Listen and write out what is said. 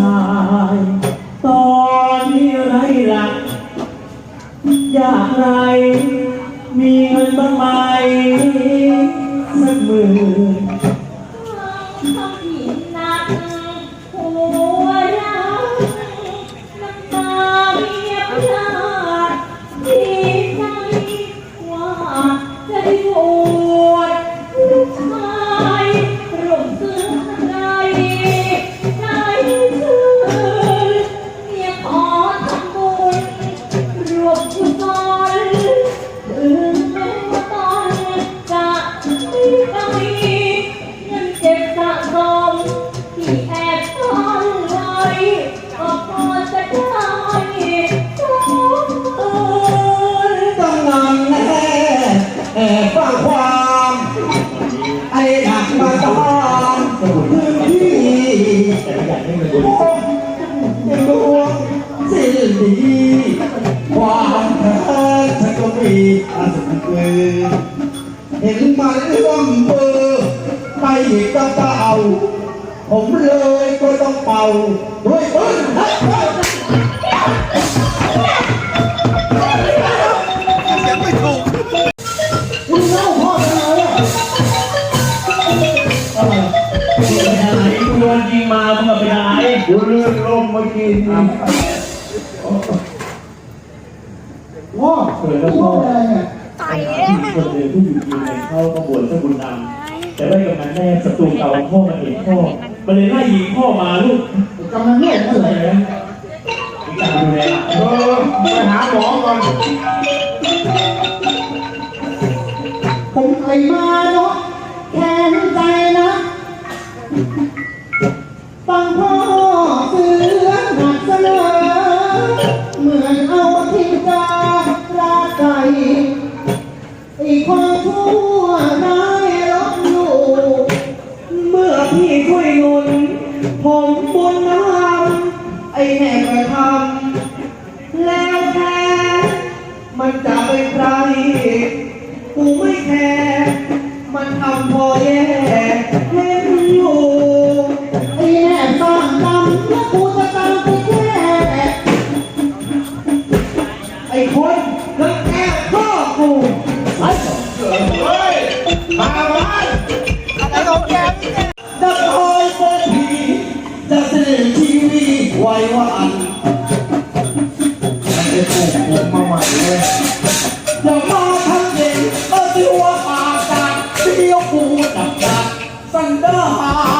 ชาย ตอนนี้ไรหลักอยากไร มีเงินบ้างไหมสักหมื่นทำผิดหนัก ไอ้หนักมาตามพื้นที่แต่ไม่อยากให้เงินบริสุทธิ์ยังดวงสิ้นดีความแค้นฉันก็มีอาสมคือเห็นมันเอื้อมมือไปหยิบกระเป๋าผมเลยก็ต้องเป่าด้วยปืนเฮ้ยเฮ้ยมึ อะไรดูเรื่องลมเมื่อกี้นี่ว้าเกิดแล้วพ่อคนเดียวที่อยู่กินกันเข้าขบวนเจ้าบุญนำแต่ได้กำนันแน่ศัตรูเก่าของพ่อมาเห็นพ่อมันเลยไล่ยิงพ่อมาลูกกำลังเล่นอะไรนะมีการดูแลเออไปหาหมอก่อนผมเคยมาเนาะแค้นใจนะ แม่กระทำแล้วแค่มันจะเป็นใครกูไม่แคร์มันทำพอแย่เล่นอยู่ไอ้แม่สร้างกรรมแล้วกูจะตามไปแก้ไอ้คน ว่าอันมันจะถูกผมาใหม่เลยอย่ามาทันเย็นเออที่หัวปากจัดเที่ยวกูดับจัดสันเดอร์หา